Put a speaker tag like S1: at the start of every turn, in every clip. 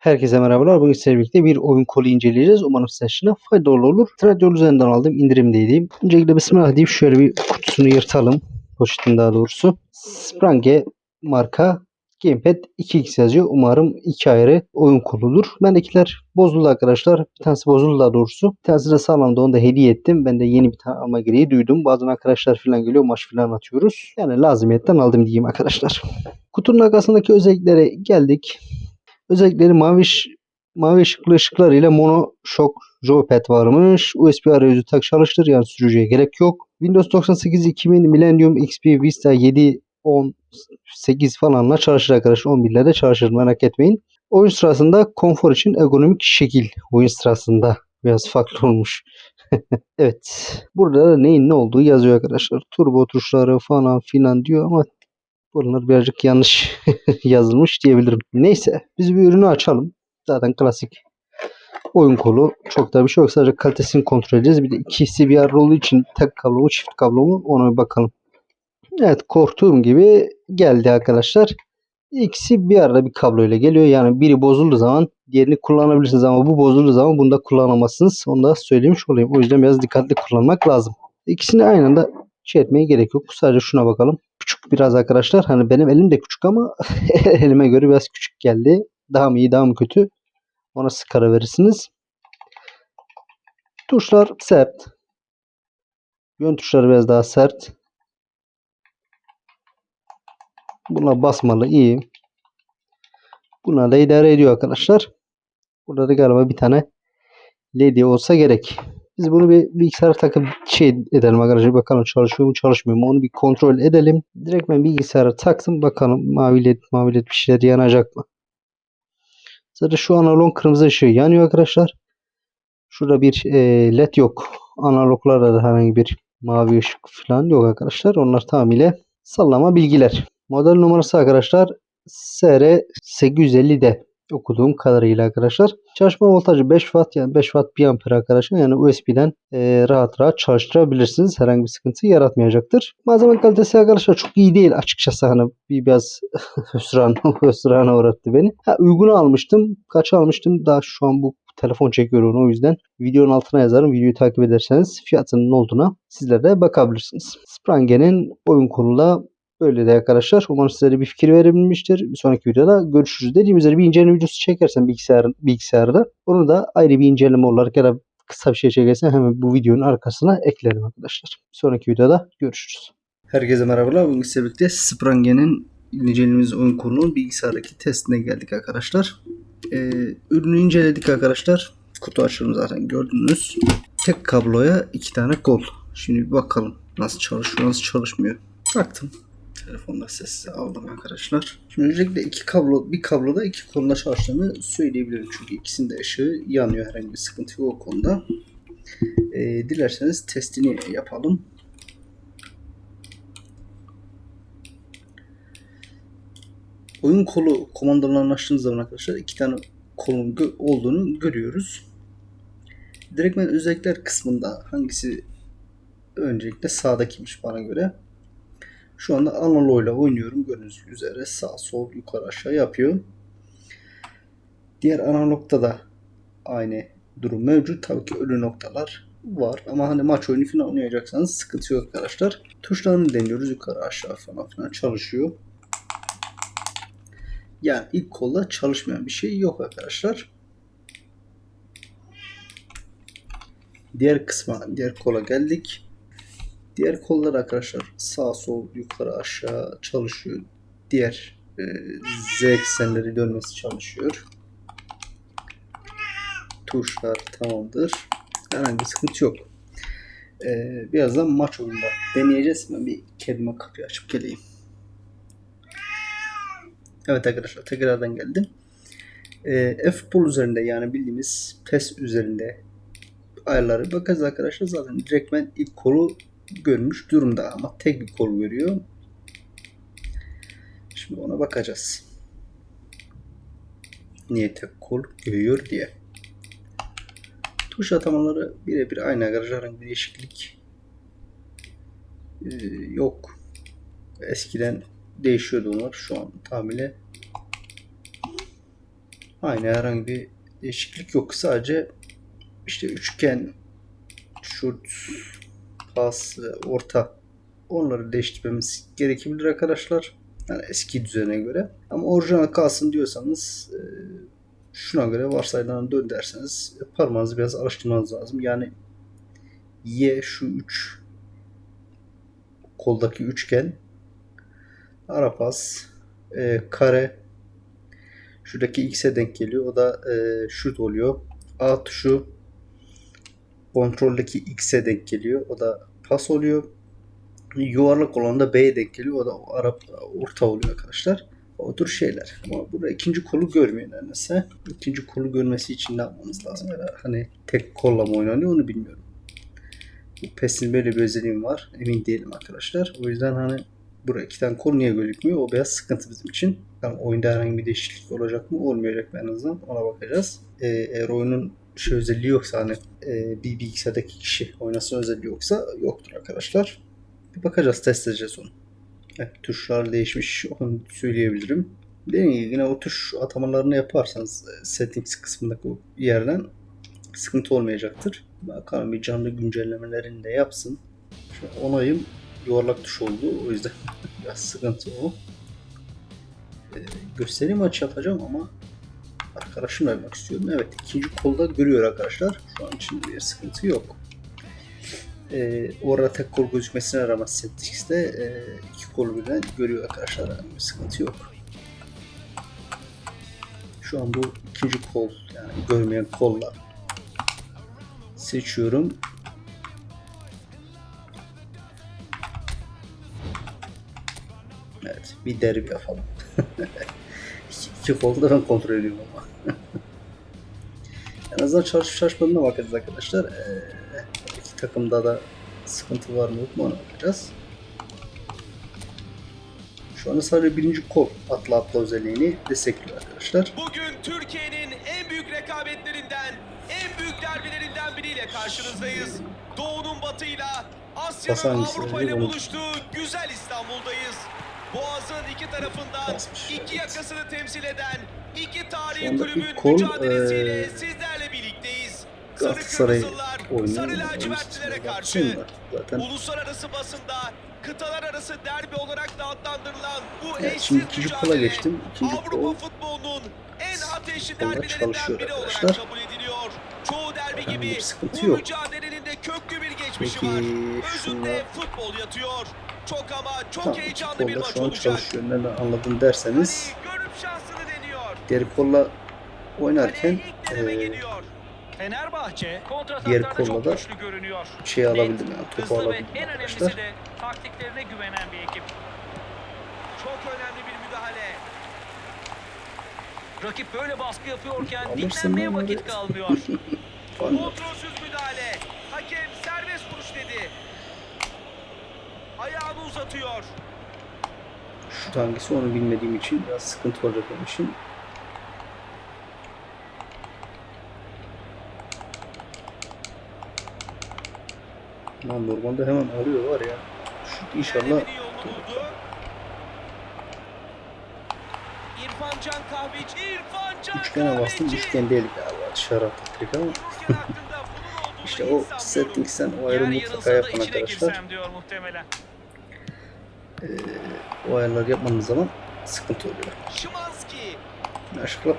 S1: Herkese merhabalar. Bugün sizlerle birlikte bir oyun kolu inceleyeceğiz. Umarım sizler için faydalı olur. Trendyol üzerinden aldım. indirimdeydim. Öncelikle bismillah deyip şöyle bir kutusunu yırtalım. Poşetin daha doğrusu. Sprange marka Gamepad 2x yazıyor. Umarım iki ayrı oyun koludur. Bendekiler bozuldu arkadaşlar. Bir tanesi bozuldu daha doğrusu. Bir tanesi de sağlamdı. Onu da hediye ettim. Ben de yeni bir tane alma gereği duydum. Bazen arkadaşlar falan geliyor. Maç falan atıyoruz. Yani lazimiyetten aldım diyeyim arkadaşlar. Kutunun arkasındaki özelliklere geldik. Özellikleri mavi, mavi ışıklı ışıklarıyla mono shock joypad varmış. USB arayüzü tak çalıştır yani sürücüye gerek yok. Windows 98 2000 Millennium XP Vista 7 10 8 falanla çalışır arkadaşlar. 11'le de çalışır merak etmeyin. Oyun sırasında konfor için ergonomik şekil oyun sırasında biraz farklı olmuş. evet. Burada da neyin ne olduğu yazıyor arkadaşlar. Turbo tuşları falan filan diyor ama Bunlar birazcık yanlış yazılmış diyebilirim. Neyse biz bir ürünü açalım. Zaten klasik oyun kolu. Çok da bir şey yok. Sadece kalitesini kontrol edeceğiz. Bir de bir arada olduğu için tek kablo mu çift kablo mu ona bir bakalım. Evet korktuğum gibi geldi arkadaşlar. İkisi bir arada bir kablo ile geliyor. Yani biri bozulduğu zaman diğerini kullanabilirsiniz ama bu bozulduğu zaman bunu da kullanamazsınız. Onu da söylemiş olayım. O yüzden biraz dikkatli kullanmak lazım. İkisini aynı anda şey etmeye gerek yok. Sadece şuna bakalım. Küçük biraz arkadaşlar. Hani benim elim de küçük ama elime göre biraz küçük geldi. Daha mı iyi daha mı kötü? Ona siz verirsiniz. Tuşlar sert. Yön tuşları biraz daha sert. Buna basmalı iyi. Buna da idare ediyor arkadaşlar. Burada da galiba bir tane LED olsa gerek. Biz bunu bir bilgisayara takıp şey edelim arkadaşlar. Bakalım çalışıyor mu çalışmıyor mu onu bir kontrol edelim. Direkt ben bilgisayara taktım. Bakalım mavi led mavi led bir şeyler yanacak mı? Zaten şu analog kırmızı ışığı yanıyor arkadaşlar. Şurada bir e, led yok. Analoglarda da herhangi bir mavi ışık falan yok arkadaşlar. Onlar tamamıyla sallama bilgiler. Model numarası arkadaşlar SR850D okuduğum kadarıyla arkadaşlar. Çalışma voltajı 5 watt yani 5 watt 1 amper arkadaşlar. Yani USB'den e, rahat rahat çalıştırabilirsiniz. Herhangi bir sıkıntı yaratmayacaktır. Malzeme kalitesi arkadaşlar çok iyi değil açıkçası. Hani bir biraz hüsran, hüsrana uğrattı beni. Ha, uygunu almıştım. Kaç almıştım? Daha şu an bu telefon çekiyor onu o yüzden videonun altına yazarım. Videoyu takip ederseniz fiyatının olduğuna sizler de bakabilirsiniz. Sprange'nin oyun konula Böyle de arkadaşlar. Umarım sizlere bir fikir verebilmiştir. Bir sonraki videoda görüşürüz. Dediğim üzere bir inceleme videosu çekersen bilgisayar, bilgisayarda onu da ayrı bir inceleme olarak ya da kısa bir şey çekersen hemen bu videonun arkasına eklerim arkadaşlar. Bir sonraki videoda görüşürüz. Herkese merhabalar. Bugün sizlerle birlikte Sprange'nin incelediğimiz oyun konunun bilgisayardaki testine geldik arkadaşlar. Ee, ürünü inceledik arkadaşlar. Kutu açılımı zaten gördünüz. Tek kabloya iki tane kol. Şimdi bir bakalım nasıl çalışıyor nasıl çalışmıyor. Baktım. Telefonda sessize aldım arkadaşlar. Şimdi öncelikle iki kablo, bir kabloda iki konuda çalıştığını söyleyebilirim. Çünkü ikisinde ışığı yanıyor. Herhangi bir sıkıntı yok o konuda. Ee, dilerseniz testini yapalım. Oyun kolu komandolarını açtığınız zaman arkadaşlar iki tane kolun olduğunu görüyoruz. Direktmen özellikler kısmında hangisi öncelikle sağdakiymiş bana göre. Şu anda analoğuyla oynuyorum. Gördüğünüz üzere sağ sol yukarı aşağı yapıyor. Diğer analogta da aynı durum mevcut. Tabii ki ölü noktalar var. Ama hani maç oyunu falan oynayacaksanız sıkıntı yok arkadaşlar. Tuşlarını deniyoruz. Yukarı aşağı falan filan çalışıyor. Yani ilk kolda çalışmayan bir şey yok arkadaşlar. Diğer kısma, diğer kola geldik. Diğer kollar arkadaşlar sağ sol yukarı aşağı çalışıyor. Diğer e, Z eksenleri dönmesi çalışıyor. Tuşlar tamamdır. Herhangi bir sıkıntı yok. E, birazdan maç oyunda deneyeceğiz. Ben bir kedime kapıyı açıp geleyim. Evet arkadaşlar tekrardan geldim. E, F-Pool üzerinde yani bildiğimiz PES üzerinde ayarları bakacağız arkadaşlar. Zaten direktmen ilk kolu görmüş durumda ama tek bir kol görüyor. Şimdi ona bakacağız. Niye tek kol görüyor diye. Tuş atamaları birebir aynı arkadaşlar. Herhangi bir değişiklik ee, yok. Eskiden değişiyordu onlar. Şu an tamamıyla Aynı herhangi bir değişiklik yok. Sadece işte üçgen, şut, pas, orta onları değiştirmemiz gerekebilir arkadaşlar. Yani eski düzene göre. Ama orijinal kalsın diyorsanız e, şuna göre varsayılan dön derseniz parmağınızı biraz alıştırmanız lazım. Yani Y şu 3 koldaki üçgen ara pas e, kare şuradaki x'e denk geliyor. O da e, şut oluyor. A tuşu kontroldeki x'e denk geliyor. O da pas oluyor. Yuvarlak olan da B'ye denk geliyor. O da Arap orta oluyor arkadaşlar. O tür şeyler. Ama burada ikinci kolu görmüyor neredeyse. İkinci kolu görmesi için ne yapmamız lazım? Yani hani tek kolla mı oynanıyor onu bilmiyorum. PES'in böyle bir özelliği var. Emin değilim arkadaşlar. O yüzden hani burada iki tane kol niye gözükmüyor? O biraz sıkıntı bizim için. Yani oyunda herhangi bir değişiklik olacak mı? Olmayacak mı en azından? Ona bakacağız. Ee, eğer oyunun şey özelliği yoksa hani e, bir bilgisayardaki kişi oynasın özelliği yoksa yoktur arkadaşlar. Bir bakacağız, test edeceğiz onu. Evet, tuşlar değişmiş, onu söyleyebilirim. Dediğim gibi yine o tuş atamalarını yaparsanız e, settings kısmındaki o yerden sıkıntı olmayacaktır. Bakalım bir canlı güncellemelerini de yapsın. Şu onayım yuvarlak tuş oldu. O yüzden biraz sıkıntı o. Ee, gösteri maçı yapacağım ama arkadaşımla yapmak istiyorum. Evet ikinci kolda görüyor arkadaşlar. Şu an için bir sıkıntı yok. Ee, orada tek kol gözükmesine rağmen Settings'te e, iki kol birden görüyor arkadaşlar. Yani bir sıkıntı yok. Şu an bu ikinci kol yani görmeyen kolla seçiyorum. Evet bir derbi yapalım. kolu da ben kontrol ediyorum ama. en azından çalışıp çalışmadığına bakacağız arkadaşlar. Ee, iki takımda da sıkıntı var mı yok mu ona bakacağız. Şu anda sadece birinci kol atla atla özelliğini destekliyor arkadaşlar.
S2: Bugün Türkiye'nin en büyük rekabetlerinden, en büyük derbilerinden biriyle karşınızdayız. Doğu'nun batıyla, Asya'nın
S1: hangisi
S2: Avrupa ile
S1: acaba?
S2: buluştuğu güzel İstanbul'dayız. Boğaz'ın iki tarafından iki yakasını temsil eden iki tarihi kulübün
S1: kol,
S2: mücadelesiyle
S1: eee,
S2: sizlerle birlikteyiz. Sarı
S1: Galatasaray
S2: Kırmızılar,
S1: oynuyor.
S2: Sarı lacivertlilere karşı.
S1: Zaten
S2: Uluslararası basında kıtalar arası derbi olarak da adlandırılan bu
S1: Evet,
S2: eşsiz mücadele
S1: geçtim. İkinci
S2: Avrupa
S1: kol
S2: futbolunun en ateşli derbilerinden biri olarak
S1: arkadaşlar.
S2: kabul ediliyor. Çoğu derbi gibi bu
S1: yok.
S2: mücadelenin de köklü bir geçmişi
S1: Peki
S2: var.
S1: şunlar
S2: Özünde futbol yatıyor. Çok ama çok
S1: Tamam,
S2: heyecanlı bir maç
S1: şu an
S2: olacak.
S1: çalışıyor. Nereden anladım derseniz
S2: Hani
S1: diğer kolla oynarken
S2: geliyor.
S3: Fenerbahçe
S1: Diğer kolla da şey alabildim yani topu
S3: hızlı
S1: alabildim
S3: en
S1: arkadaşlar.
S3: de taktiklerine güvenen bir ekip.
S2: Çok önemli bir müdahale.
S3: Rakip böyle baskı yapıyorken dinlenmeye vakit kalmıyor.
S2: Kontrolsüz Ayağını uzatıyor.
S1: Şut hangisi onu bilmediğim için biraz sıkıntı olacak benim için. Lan normalde hemen alıyor var ya. Şut inşallah.
S2: İrfan Can Kahveci. İrfan Can
S1: üçgene bastım. Üçgen değil galiba. Dışarı attık ama. İşte o settingsen o
S3: Yer
S1: ayarı mutlaka yapın arkadaşlar. Ee, o ayarları yapmadığınız zaman sıkıntı oluyor. Yanlışlıkla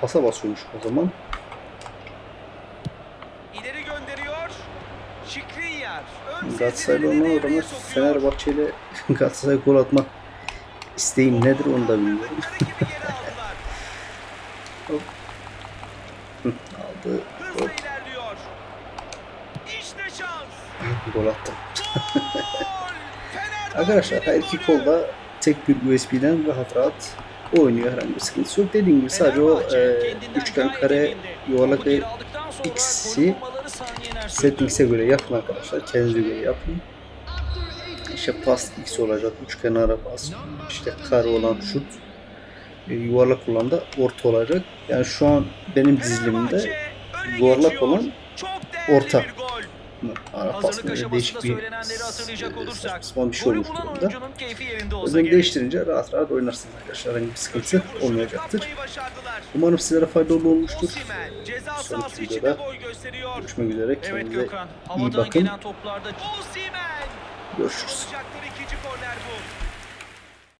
S1: pasa basıyormuş o zaman.
S2: ileri gönderiyor.
S1: Olan
S2: devreye
S1: adamlar
S2: sokuyor.
S1: Fenerbahçe ile Galatasaray gol atmak isteğim nedir onu da bilmiyorum.
S2: Aldılar.
S1: Aldı.
S2: Hızla
S1: Gol,
S2: ilerliyor. İşte şans.
S1: gol attı. Arkadaşlar her iki kolda tek bir USB'den rahat rahat oynuyor. Herhangi bir sıkıntısı yok. Dediğim gibi sadece o e, üçgen kare yuvarlak ve X'i settings'e göre yapın arkadaşlar. Kendinize göre yapın. İşte pas X olacak. Üçgen ara pas. İşte kare olan şut. e, yuvarlak olan da orta olacak. Yani şu an benim dizilimde
S2: geçiyor.
S1: olan orta. Arap aslında değişik bir e, saçma bir şey olmuş durumda.
S3: gerek.
S1: değiştirince rahat rahat oynarsınız arkadaşlar. Herhangi bir sıkıntı olmayacaktır. Umarım sizlere faydalı olmuştur. Sonraki videoda. Görüşmek üzere. Kendinize iyi bakın. Görüşürüz.